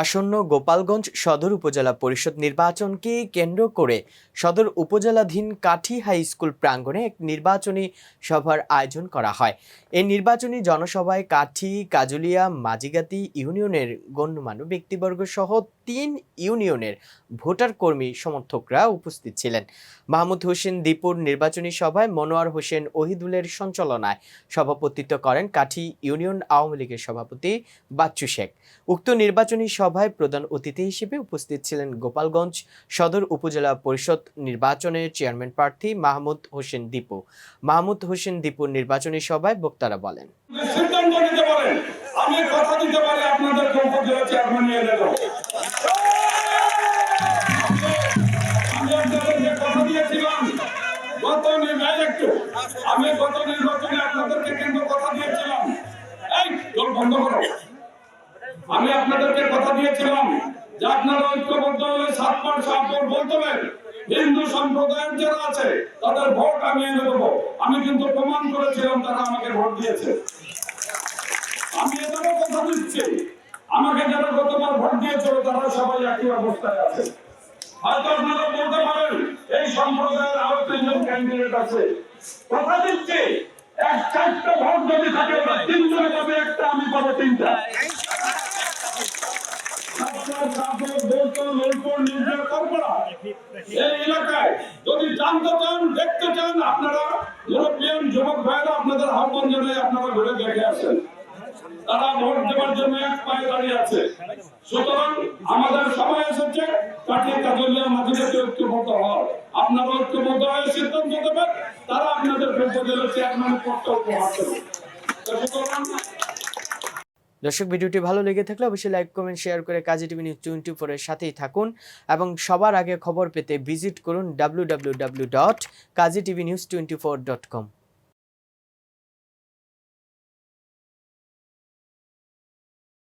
আসন্ন গোপালগঞ্জ সদর উপজেলা পরিষদ নির্বাচনকে কেন্দ্র করে সদর উপজেলাধীন কাঠি হাই স্কুল প্রাঙ্গণে এক নির্বাচনী সভার আয়োজন করা হয়। এই নির্বাচনী জনসভায় কাঠি, কাজুলিয়া, মাজিগাতি ইউনিয়নের গণ্যমান্য ব্যক্তিবর্গ সহ তিন ইউনিয়নের ভোটার কর্মী সমর্থকরা উপস্থিত ছিলেন। মাহমুদ হোসেন দীপুর নির্বাচনী সভায় মনোয়ার হোসেন ওহিদুলের সঞ্চালনায় সভাপতিত্ব করেন কাঠি ইউনিয়ন আওয়ামী লীগের সভাপতি বাচ্চু শেখ। উক্ত নির্বাচনী সভায় প্রধান অতিথি হিসেবে উপস্থিত ছিলেন গোপালগঞ্জ সদর উপজেলা পরিষদ নির্বাচনের চেয়ারম্যান প্রার্থী মাহমুদ হোসেন দীপু। মাহমুদ হোসেন দীপুর নির্বাচনী সভায় বক্তারা বলেন আমি কথা গত নির্বাচন আপনাদেরকে কিন্তু কথা দিয়েছিলাম। এই জল বন্ধ করো। আমি আপনাদেরকে কথা দিয়েছিলাম যে আপনারা ঐক্যবদ্ধ হলে সাত পাঁচ সাত বলতে হবে হিন্দু সম্প্রদায়ের যারা আছে, তাদের ভোট আমি এনে দেবো। আমি কিন্তু প্রমাণ করেছিলাম তারা আমাকে ভোট দিয়েছে। আমি এদেরও কথা দিচ্ছি। আমাকে যারা গতবার ভোট দিয়েছিল, তারা সবাই একই অবস্থায় আছে। হয়তো আপনারা বলতে পারেন, এই সম্প্রদায়ের আরও তিনজন ক্যান্ডিডেট আছে। কথা দিচ্ছি এক চারটা ভোট যদি থাকে ওরা তিনজনে পাবে একটা আমি পাবো তিনটা আপনার সাপোর্ট বলতো লড়তো নির্ভর না এই এলাকায় যদি জানতে চান, দেখতে চান, আপনারা ইউরোপিয়ান যুবক ভাইরা আপনাদের আহ্বান জানাই আপনারা ঘুরে দেখে আসেন। তারা ভোট সময় এসেছে, কাটিয়ে কাজলিয়া আপনারা ঐক্যবদ্ধ হয়ে সিদ্ধান্ত দেবেন, তারা আপনাদের উপজেলা চেয়ারম্যান পদটা উপহার সুতরাং দর্শক, ভিডিওটি ভালো লেগে থাকলে অবশ্যই লাইক কমেন্ট শেয়ার করে কাজী টিভি নিউজ টোয়েন্টি ফোরের সাথেই থাকুন এবং সবার আগে খবর পেতে ভিজিট করুন W W W dot Kazi TV news twenty four dot com